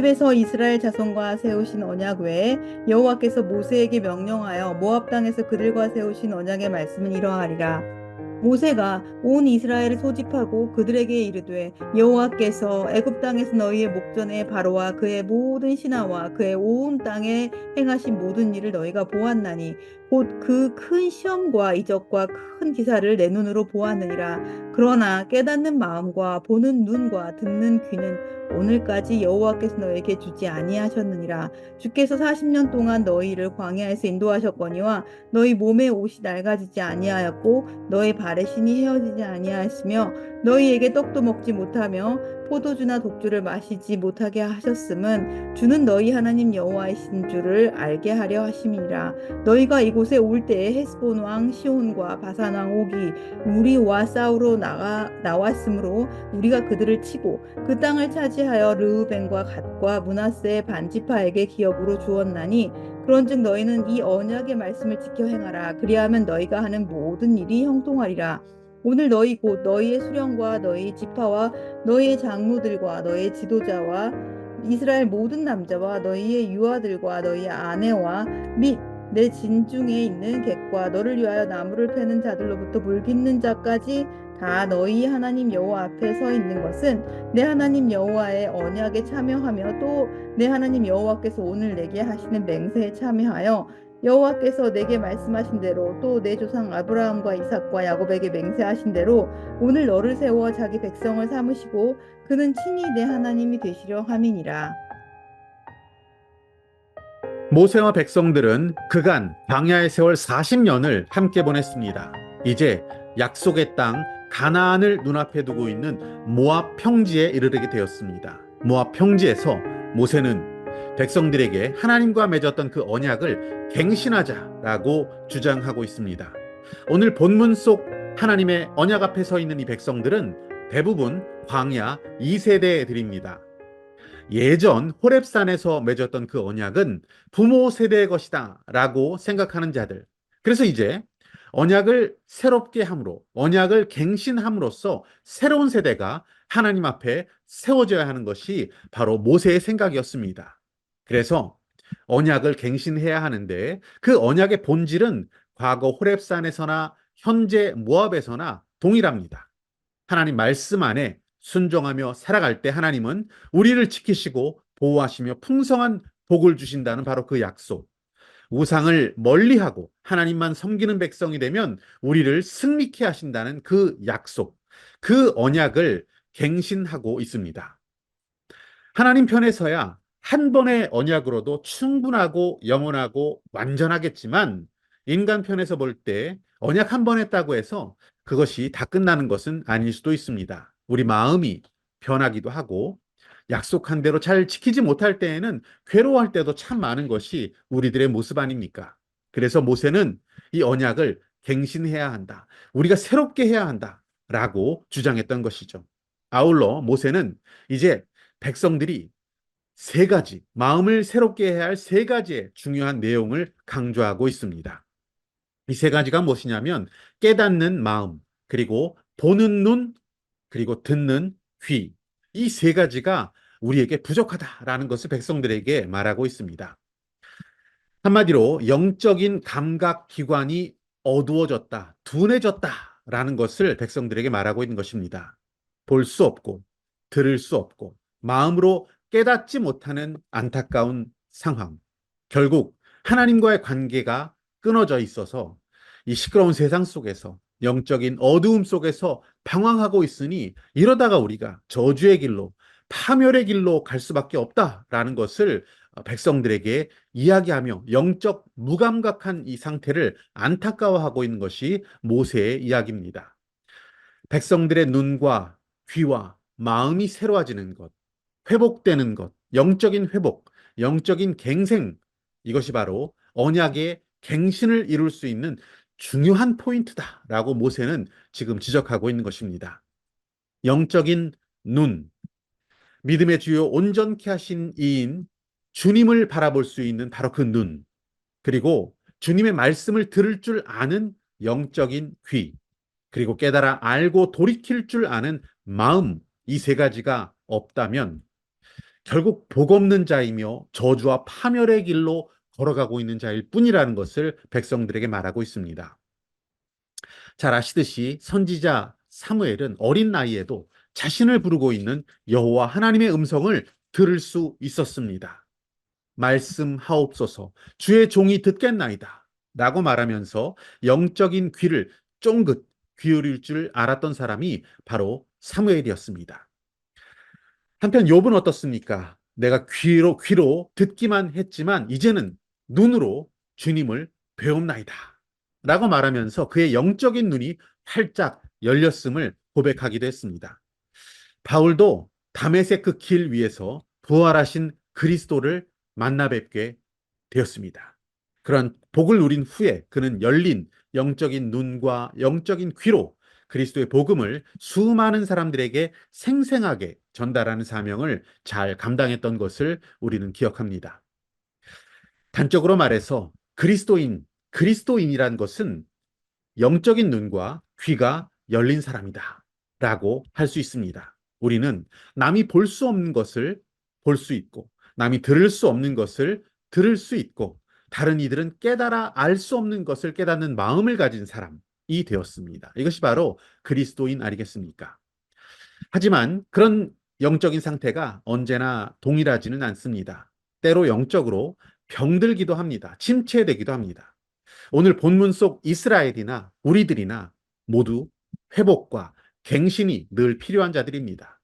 호렙에서 이스라엘 자손과 세우신 언약 외에 여호와께서 모세에게 명령하여 모압 땅에서 그들과 세우신 언약의 말씀은 이러하리라. 모세가 온 이스라엘을 소집하고 그들에게 이르되 여호와께서 애굽 땅에서 너희의 목전에 바로와 그의 모든 신하와 그의 온 땅에 행하신 모든 일을 너희가 보았나니 곧 그 큰 시험과 이적과 큰 기사를 내 눈으로 보았느니라. 그러나 깨닫는 마음과 보는 눈과 듣는 귀는 오늘까지 여호와께서 너에게 주지 아니하셨느니라. 주께서 40년 동안 너희를 광야에서 인도하셨거니와 너희 몸의 옷이 낡아지지 아니하였고 너희 발의 신이 헤어지지 아니하였으며 너희에게 떡도 먹지 못하며 포도주나 독주를 마시지 못하게 하셨음은 주는 너희 하나님 여호와이신 줄을 알게 하려 하심이니라. 너희가 이곳에 올 때에 헤스본 왕 시온과 바산 왕 옥이 우리와 싸우러 나가 나왔으므로 우리가 그들을 치고 그 땅을 차지하여 르우벤과 갓과 문하세의 반지파에게 기업으로 주었나니 그런즉 너희는 이 언약의 말씀을 지켜 행하라. 그리하면 너희가 하는 모든 일이 형통하리라 오늘 너희 곧 너희의 수령과 너희 지파와 너희의 장로들과 너희의 지도자와 이스라엘 모든 남자와 너희의 유아들과 너희의 아내와 및 내 진중에 있는 객과 너를 위하여 나무를 패는 자들로부터 물 빚는 자까지 다 너희 하나님 여호와 앞에 서 있는 것은 내 하나님 여호와의 언약에 참여하며 또 내 하나님 여호와께서 오늘 내게 하시는 맹세에 참여하여 여호와께서 내게 말씀하신 대로 또 내 조상 아브라함과 이삭과 야곱에게 맹세하신 대로 오늘 너를 세워 자기 백성을 삼으시고 그는 친히 내 하나님이 되시려 함이니라. 모세와 백성들은 그간 광야의 세월 40년을 함께 보냈습니다. 이제 약속의 땅 가나안을 눈앞에 두고 있는 모압 평지에 이르게 되었습니다. 모압 평지에서 모세는 백성들에게 하나님과 맺었던 그 언약을 갱신하자라고 주장하고 있습니다. 오늘 본문 속 하나님의 언약 앞에 서 있는 이 백성들은 대부분 광야 2세대들입니다. 예전 호렙산에서 맺었던 그 언약은 부모 세대의 것이다 라고 생각하는 자들. 그래서 이제 언약을 새롭게 함으로, 언약을 갱신함으로써 새로운 세대가 하나님 앞에 세워져야 하는 것이 바로 모세의 생각이었습니다. 그래서 언약을 갱신해야 하는데 그 언약의 본질은 과거 호렙산에서나 현재 모압에서나 동일합니다. 하나님 말씀 안에 순종하며 살아갈 때 하나님은 우리를 지키시고 보호하시며 풍성한 복을 주신다는 바로 그 약속. 우상을 멀리하고 하나님만 섬기는 백성이 되면 우리를 승리케 하신다는 그 약속. 그 언약을 갱신하고 있습니다. 하나님 편에서야 한 번의 언약으로도 충분하고 영원하고 완전하겠지만 인간 편에서 볼 때 언약 한 번 했다고 해서 그것이 다 끝나는 것은 아닐 수도 있습니다. 우리 마음이 변하기도 하고 약속한 대로 잘 지키지 못할 때에는 괴로워할 때도 참 많은 것이 우리들의 모습 아닙니까? 그래서 모세는 이 언약을 갱신해야 한다. 우리가 새롭게 해야 한다. 라고 주장했던 것이죠. 아울러 모세는 이제 백성들이 세 가지, 마음을 새롭게 해야 할 세 가지의 중요한 내용을 강조하고 있습니다. 이 세 가지가 무엇이냐면 깨닫는 마음, 그리고 보는 눈, 그리고 듣는 귀. 이 세 가지가 우리에게 부족하다라는 것을 백성들에게 말하고 있습니다. 한마디로 영적인 감각 기관이 어두워졌다, 둔해졌다라는 것을 백성들에게 말하고 있는 것입니다. 볼 수 없고, 들을 수 없고, 마음으로 깨닫지 못하는 안타까운 상황. 결국 하나님과의 관계가 끊어져 있어서 이 시끄러운 세상 속에서 영적인 어두움 속에서 방황하고 있으니 이러다가 우리가 저주의 길로 파멸의 길로 갈 수밖에 없다라는 것을 백성들에게 이야기하며 영적 무감각한 이 상태를 안타까워하고 있는 것이 모세의 이야기입니다. 백성들의 눈과 귀와 마음이 새로워지는 것, 회복되는 것, 영적인 회복, 영적인 갱생, 이것이 바로 언약의 갱신을 이룰 수 있는 중요한 포인트다라고 모세는 지금 지적하고 있는 것입니다. 영적인 눈, 믿음의 주요 온전케 하신 이인 주님을 바라볼 수 있는 바로 그 눈, 그리고 주님의 말씀을 들을 줄 아는 영적인 귀, 그리고 깨달아 알고 돌이킬 줄 아는 마음, 이 세 가지가 없다면 결국 복 없는 자이며 저주와 파멸의 길로 걸어가고 있는 자일 뿐이라는 것을 백성들에게 말하고 있습니다. 잘 아시듯이 선지자 사무엘은 어린 나이에도 자신을 부르고 있는 여호와 하나님의 음성을 들을 수 있었습니다. 말씀하옵소서 주의 종이 듣겠나이다 라고 말하면서 영적인 귀를 쫑긋 기울일 줄 알았던 사람이 바로 사무엘이었습니다. 한편 욥은 어떻습니까? 내가 귀로 귀로 듣기만 했지만 이제는 눈으로 주님을 배움나이다. 라고 말하면서 그의 영적인 눈이 활짝 열렸음을 고백하기도 했습니다. 바울도 다메섹 길 위에서 부활하신 그리스도를 만나 뵙게 되었습니다. 그런 복을 누린 후에 그는 열린 영적인 눈과 영적인 귀로 그리스도의 복음을 수많은 사람들에게 생생하게 전달하는 사명을 잘 감당했던 것을 우리는 기억합니다. 단적으로 말해서 그리스도인, 그리스도인이란 것은 영적인 눈과 귀가 열린 사람이다. 라고 할 수 있습니다. 우리는 남이 볼 수 없는 것을 볼 수 있고, 남이 들을 수 없는 것을 들을 수 있고, 다른 이들은 깨달아 알 수 없는 것을 깨닫는 마음을 가진 사람 이 되었습니다. 이것이 바로 그리스도인 아니겠습니까? 하지만 그런 영적인 상태가 언제나 동일하지는 않습니다. 때로 영적으로 병들기도 합니다. 침체되기도 합니다. 오늘 본문 속 이스라엘이나 우리들이나 모두 회복과 갱신이 늘 필요한 자들입니다.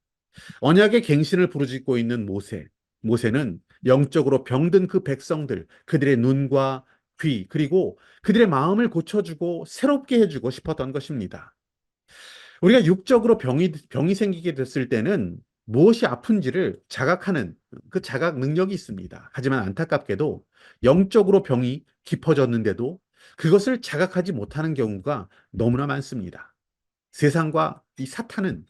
언약의 갱신을 부르짖고 있는 모세. 모세는 영적으로 병든 그 백성들, 그들의 눈과 귀, 그리고 그들의 마음을 고쳐주고 새롭게 해주고 싶었던 것입니다. 우리가 육적으로 병이, 병이 생기게 됐을 때는 무엇이 아픈지를 자각하는 그 자각 능력이 있습니다. 하지만 안타깝게도 영적으로 병이 깊어졌는데도 그것을 자각하지 못하는 경우가 너무나 많습니다. 세상과 이 사탄은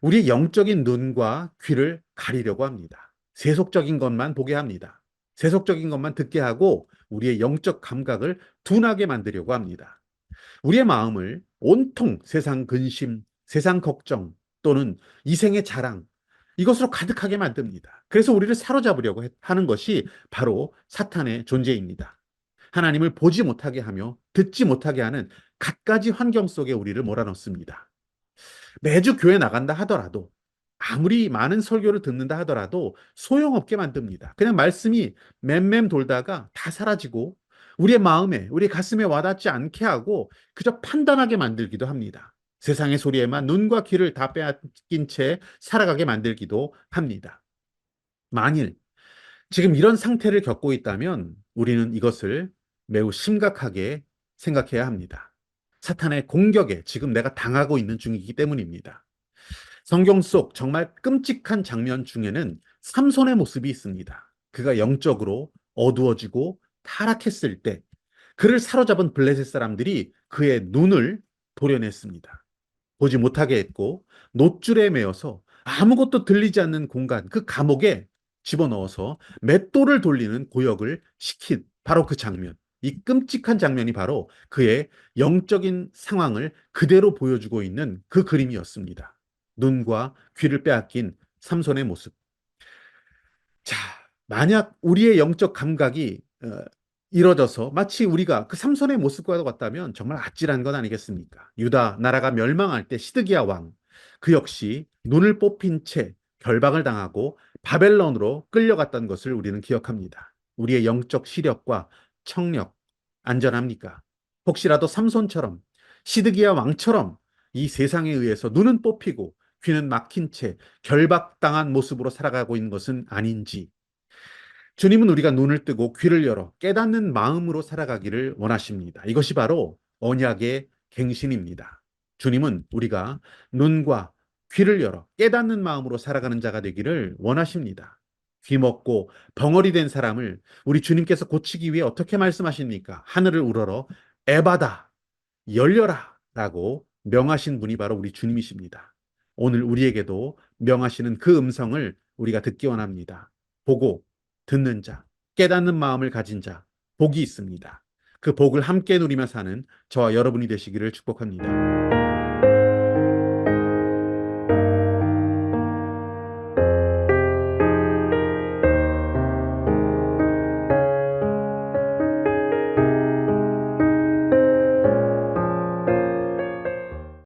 우리 영적인 눈과 귀를 가리려고 합니다. 세속적인 것만 보게 합니다. 세속적인 것만 듣게 하고 우리의 영적 감각을 둔하게 만들려고 합니다. 우리의 마음을 온통 세상 근심, 세상 걱정 또는 이생의 자랑 이것으로 가득하게 만듭니다. 그래서 우리를 사로잡으려고 하는 것이 바로 사탄의 존재입니다. 하나님을 보지 못하게 하며 듣지 못하게 하는 갖가지 환경 속에 우리를 몰아넣습니다. 매주 교회 나간다 하더라도 아무리 많은 설교를 듣는다 하더라도 소용없게 만듭니다. 그냥 말씀이 맴맴 돌다가 다 사라지고 우리의 마음에, 우리 가슴에 와닿지 않게 하고 그저 판단하게 만들기도 합니다. 세상의 소리에만 눈과 귀를 다 빼앗긴 채 살아가게 만들기도 합니다. 만일 지금 이런 상태를 겪고 있다면 우리는 이것을 매우 심각하게 생각해야 합니다. 사탄의 공격에 지금 내가 당하고 있는 중이기 때문입니다. 성경 속 정말 끔찍한 장면 중에는 삼손의 모습이 있습니다. 그가 영적으로 어두워지고 타락했을 때 그를 사로잡은 블레셋 사람들이 그의 눈을 도려냈습니다. 보지 못하게 했고 노줄에 매어서 아무것도 들리지 않는 공간 그 감옥에 집어넣어서 맷돌을 돌리는 고역을 시킨 바로 그 장면. 이 끔찍한 장면이 바로 그의 영적인 상황을 그대로 보여주고 있는 그 그림이었습니다. 눈과 귀를 빼앗긴 삼손의 모습. 자, 만약 우리의 영적 감각이 어, 이뤄져서 마치 우리가 그 삼손의 모습과 같다면 정말 아찔한 건 아니겠습니까? 유다 나라가 멸망할 때 시드기야 왕, 그 역시 눈을 뽑힌 채 결박을 당하고 바벨론으로 끌려갔던 것을 우리는 기억합니다. 우리의 영적 시력과 청력 안전합니까? 혹시라도 삼손처럼 시드기야 왕처럼 이 세상에 의해서 눈은 뽑히고 귀는 막힌 채 결박당한 모습으로 살아가고 있는 것은 아닌지 주님은 우리가 눈을 뜨고 귀를 열어 깨닫는 마음으로 살아가기를 원하십니다. 이것이 바로 언약의 갱신입니다. 주님은 우리가 눈과 귀를 열어 깨닫는 마음으로 살아가는 자가 되기를 원하십니다. 귀 먹고 벙어리 된 사람을 우리 주님께서 고치기 위해 어떻게 말씀하십니까? 하늘을 우러러 에바다 열려라 라고 명하신 분이 바로 우리 주님이십니다. 오늘 우리에게도 명하시는 그 음성을 우리가 듣기 원합니다. 보고 듣는 자, 깨닫는 마음을 가진 자, 복이 있습니다. 그 복을 함께 누리며 사는 저와 여러분이 되시기를 축복합니다.